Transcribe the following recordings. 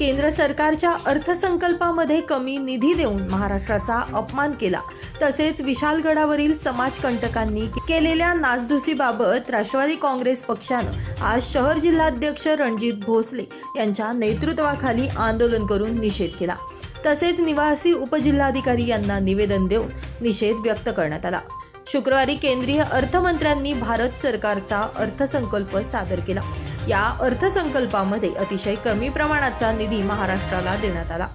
केंद्र सरकारच्या अर्थसंकल्पामध्ये कमी निधी देऊन महाराष्ट्राचा अपमान केला. तसेच विशालगडावरील समाजकंटकांनी केलेल्या नासधुसीबाबत राष्ट्रवादी काँग्रेस पक्षानं आज शहर जिल्हाध्यक्ष रणजित भोसले यांच्या नेतृत्वाखाली आंदोलन करून निषेध केला. तसेच निवासी उपजिल्हाधिकारी यांना निवेदन देऊन निषेध व्यक्त करण्यात आला. शुक्रवारी केंद्रीय अर्थमंत्र्यांनी भारत सरकारचा अर्थसंकल्प सादर केला. या अर्थसंकल्पामध्ये अतिशय कमी प्रमाणाचा निधी महाराष्ट्राला देण्यात आला.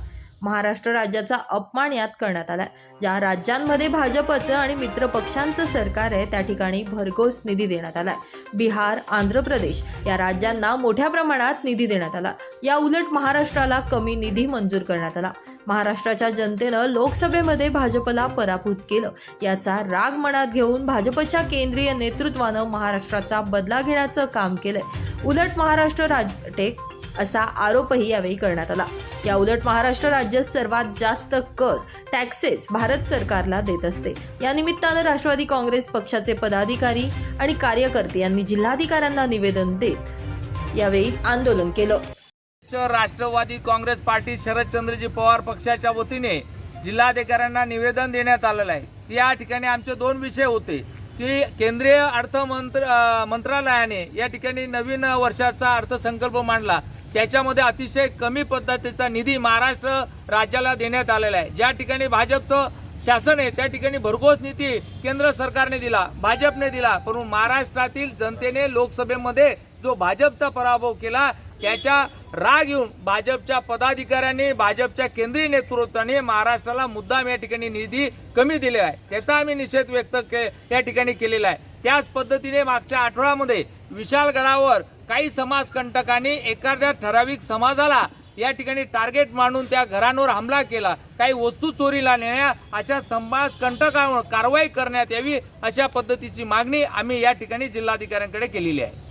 महाराष्ट्र राज्याचा अपमान यात करण्यात आला ज्या राज्यांमध्ये भाजपचं आणि मित्र पक्षांचं सरकार आहे त्या ठिकाणी भरघोस निधी देण्यात आलाय. बिहार आंध्र प्रदेश या राज्यांना मोठ्या प्रमाणात निधी देण्यात आला. या उलट महाराष्ट्राला कमी निधी मंजूर करण्यात आला. महाराष्ट्राच्या जनतेनं लोकसभेमध्ये भाजपला पराभूत केलं. याचा राग मनात घेऊन भाजपच्या केंद्रीय नेतृत्वानं महाराष्ट्राचा बदला घेण्याचं काम केलंय. उलट महाराष्ट्र राजटेक असा आरोपही यावेळी करण्यात आला. या उलट महाराष्ट्र राज्य सर्वात जास्त कर टॅक्सेस भारत सरकारला देत असते. या निमित्तानं राष्ट्रवादी काँग्रेस पक्षाचे पदाधिकारी आणि कार्यकर्ते यांनी जिल्हाधिकाऱ्यांना निवेदन देत यावेळी आंदोलन केलं. राष्ट्रवादी काँग्रेस पार्टी शरदचंद्रजी पवार पक्षाच्या वतीने जिल्हाधिकाऱ्यांना निवेदन देण्यात आलेलं आहे. या ठिकाणी आमचे दोन विषय होते की केंद्रीय अर्थमंत्र मंत्रालयाने या ठिकाणी नवीन वर्षाचा अर्थसंकल्प मांडला. त्याच्यामध्ये अतिशय कमी पद्धतीचा निधी महाराष्ट्र राज्याला देण्यात आलेला आहे. ज्या ठिकाणी भाजपचं शासन आहे त्या ठिकाणी भरघोस निधी केंद्र सरकारने दिला भाजपने दिला. परंतु महाराष्ट्रातील जनतेने लोकसभेमध्ये जो भाजपचा पराभव केला त्याच्या राग येऊन भाजपच्या पदाधिकाऱ्यांनी भाजपच्या केंद्रीय नेतृत्वाने महाराष्ट्राला मुद्दाम या ठिकाणी निधी कमी दिले आहे. त्याचा आम्ही निषेध व्यक्त के- या ठिकाणी केलेला आहे. त्याच पद्धतीने मागच्या आठवड्यामध्ये विशालगडावर काही समाजकंटकांनी एखाद्या ठराविक समाजाला या ठिकाणी टार्गेट मांडून त्या घरांवर हमला केला. काही वस्तू चोरीला नेण्या अशा समाजकंटकांवर कारवाई करण्यात यावी अशा पद्धतीची मागणी आम्ही या ठिकाणी जिल्हाधिकाऱ्यांकडे केलेली आहे.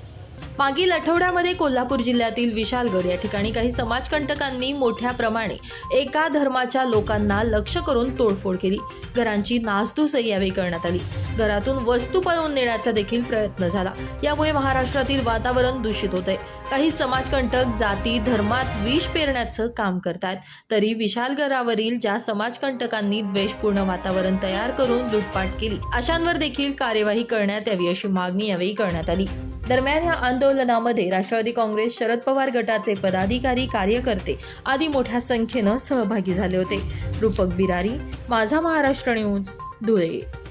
मागील आठवड्यामध्ये कोल्हापूर जिल्ह्यातील विशालगड या ठिकाणी काही समाजकंटकांनी मोठ्या प्रमाणे एका धर्माच्या लोकांना लक्ष करून तोडफोड केली. घरांची नासधूसही यावेळी करण्यात आली. घरातून वस्तू पळवून नेण्याचा देखील प्रयत्न झाला. यामुळे महाराष्ट्रातील वातावरण दूषित होत आहे. काही समाजकंटक जाती धर्मात विष पेरण्याचं काम करतायत. तरी विशालगडावरील ज्या समाजकंटकांनी द्वेषपूर्ण वातावरण तयार करून लुटपाट केली अशांवर देखील कार्यवाही करण्यात यावी अशी मागणी यावेळी करण्यात आली. दरम्यान या आंदोलनामध्ये राष्ट्रवादी काँग्रेस शरद पवार गटाचे पदाधिकारी कार्यकर्ते आदी मोठ्या संख्येनं सहभागी झाले होते. रूपक बिरारी माझा महाराष्ट्र न्यूज धुळे.